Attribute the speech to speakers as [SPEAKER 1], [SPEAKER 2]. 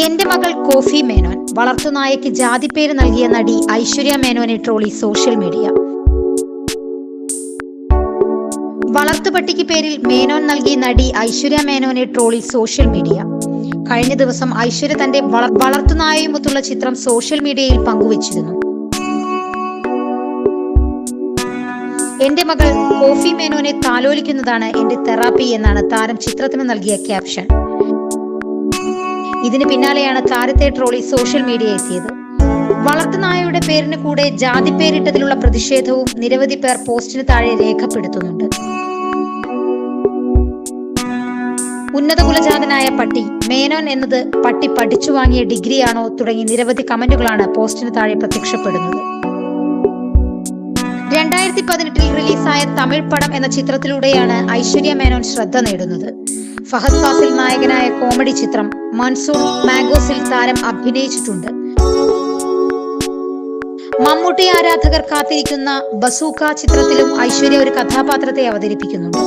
[SPEAKER 1] എന്റെ മകൾ കോഫി മേനോൻ വളർത്തുനായയ്ക്ക് പേര് നൽകിയ നടി ഐശ്വര്യ മേനോനെ ട്രോളി സോഷ്യൽ മീഡിയ. വളർത്തുപട്ടിക്ക് പേരിൽ മേനോൻ നൽകിയ നടി ഐശ്വര്യ മേനോനെ ട്രോളി സോഷ്യൽ മീഡിയ. കഴിഞ്ഞ ദിവസം ഐശ്വര്യ തന്റെ വളർത്തുനായുമൊത്തുള്ള ചിത്രം സോഷ്യൽ മീഡിയയിൽ പങ്കുവച്ചിരുന്നു. എന്റെ മകൾ കോഫി മേനോനെ താലോലിക്കുന്നതാണ് എന്റെ തെറാപ്പി എന്നാണ് താരം ചിത്രത്തിന് നൽകിയ ക്യാപ്ഷൻ. ഇതിന് പിന്നാലെയാണ് താരത്തെ ട്രോളി സോഷ്യൽ മീഡിയ എത്തിയത്. വളർത്തുനായയുടെ പേരിന് കൂടെ ജാതി പേരിട്ടതിലുള്ള പ്രതിഷേധവും നിരവധി പേർ പോസ്റ്റിന് താഴെ രേഖപ്പെടുത്തുന്നുണ്ട്. ഉന്നത കുലജാതനായ പട്ടി മേനോൻ എന്നത് പട്ടി പഠിച്ചു വാങ്ങിയ ഡിഗ്രിയാണോ തുടങ്ങി നിരവധി കമന്റുകളാണ് പോസ്റ്റിന് താഴെ പ്രത്യക്ഷപ്പെടുന്നത്. രണ്ടായിരത്തി പതിനെട്ടിൽ റിലീസായ തമിഴ് പടം എന്ന ചിത്രത്തിലൂടെയാണ് ഐശ്വര്യ മേനോൻ ശ്രദ്ധ നേടുന്നത്. ഫഹദ് ഫാസിൽ നായകനായ കോമഡി ചിത്രം മൺസൂൺ മാഗോസിൽ താരം അഭിനയിച്ചിട്ടുണ്ട്. മമ്മൂട്ടി ആരാധകർ കാത്തിരിക്കുന്ന ബസൂക്ക ചിത്രത്തിലും ഐശ്വര്യ ഒരു കഥാപാത്രത്തെ അവതരിപ്പിക്കുന്നുണ്ട്.